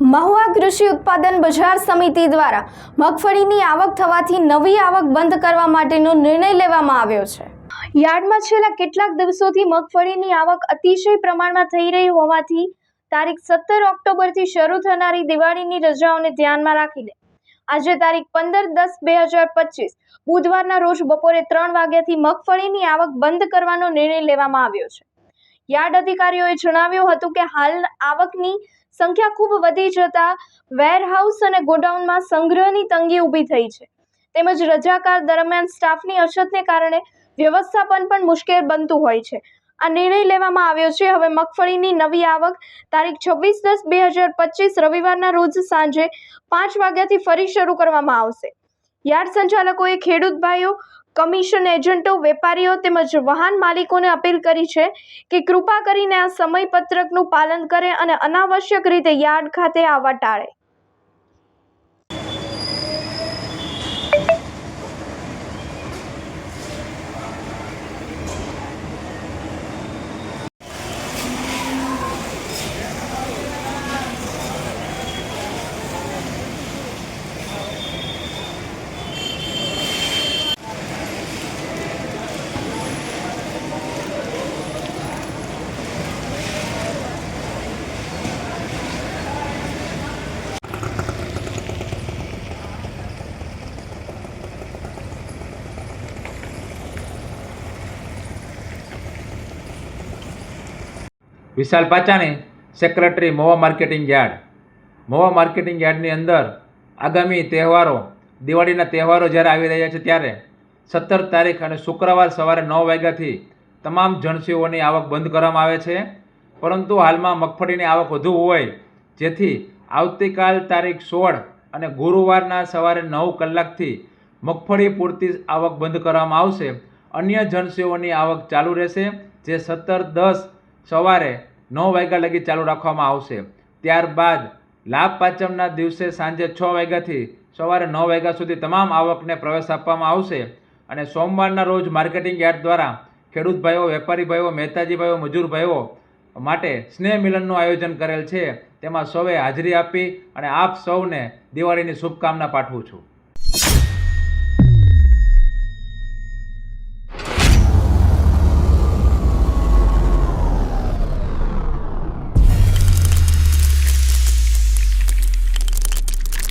મહુવા કૃષિ ઉત્પાદન બજાર સમિતિ દ્વારા મગફળીની આવક થવાથી નવી આવક બંધ કરવા માટેનો નિર્ણય લેવામાં આવ્યો છે. યાર્ડમાં છેલ્લા કેટલાક દિવસોથી મગફળીની આવક અતિશય પ્રમાણમાં થઈ રહી હોવાથી તારીખ સત્તર ઓક્ટોબરથી શરૂ થનારી દિવાળીની રજાઓને ધ્યાનમાં રાખીને આજે તારીખ પંદર દસ બે હજાર પચીસ બુધવારના રોજ બપોરે ત્રણ વાગ્યાથી મગફળીની આવક બંધ કરવાનો નિર્ણય લેવામાં આવ્યો છે. યાર્ડ અધિકારીઓએ જણાવ્યું હતું કે હાલ આવકની સંખ્યા ખૂબ વધી જતા વેરહાઉસ અને ગોડાઉનમાં સંગ્રહની તંગી ઊભી થઈ છે. તેમજ રજાકાર દરમિયાન સ્ટાફની અછતને કારણે વ્યવસ્થાપન પણ મુશ્કેલ બનતું હોય છે. આ નિર્ણય લેવામાં આવ્યો છે. હવે મગફળીની નવી આવક તારીખ છવ્વીસ દસ બે હજાર પચીસ રવિવારના રોજ સાંજે પાંચ વાગ્યાથી ફરી શરૂ કરવામાં આવશે. યાર્ડ સંચાલકોએ ખેડૂત ભાઈઓ કમિશન એજન્ટો, વેપારીઓ તેમજ વાહન માલિકોને અપીલ કરી છે કે કૃપા કરીને આ સમયપત્રકનું પાલન કરે અને અનાવશ્યક રીતે યાર્ડ ખાતે આવવા ટાળે. Vishal Pachani secretary Mova marketing yard. Mova marketing યાર્ડની અંદર આગામી તહેવારો, દિવાળીના તહેવારો જ્યારે આવી રહ્યા છે ત્યારે સત્તર તારીખ અને શુક્રવાર સવારે નવ વાગ્યાથી તમામ જણસીઓની આવક બંધ કરવામાં આવે છે. પરંતુ હાલમાં મગફળીની આવક વધુ હોય, જેથી આવતીકાલ તારીખ સોળ અને ગુરુવારના સવારે નવ કલાકથી મગફળી પૂરતી આવક બંધ કરવામાં આવશે. અન્ય જણસીઓની આવક ચાલુ રહેશે, જે સત્તર, દસ સવારે નવ વાગ્યા લગી ચાલુ રાખવામાં આવશે. ત્યારબાદ લાભ પાંચમના દિવસે સાંજે છ વાગ્યાથી સવારે નવ વાગ્યા સુધી તમામ આવકને પ્રવેશ આપવામાં આવશે અને સોમવારના રોજ માર્કેટિંગ યાર્ડ દ્વારા ખેડૂત ભાઈઓ, વેપારી ભાઈઓ, મહેતાજી ભાઈઓ, મજૂર ભાઈઓ માટે સ્નેહ મિલનનું આયોજન કરેલ છે. તેમાં સૌએ હાજરી આપી અને આપ સૌને દિવાળીની શુભકામના પાઠવું છું.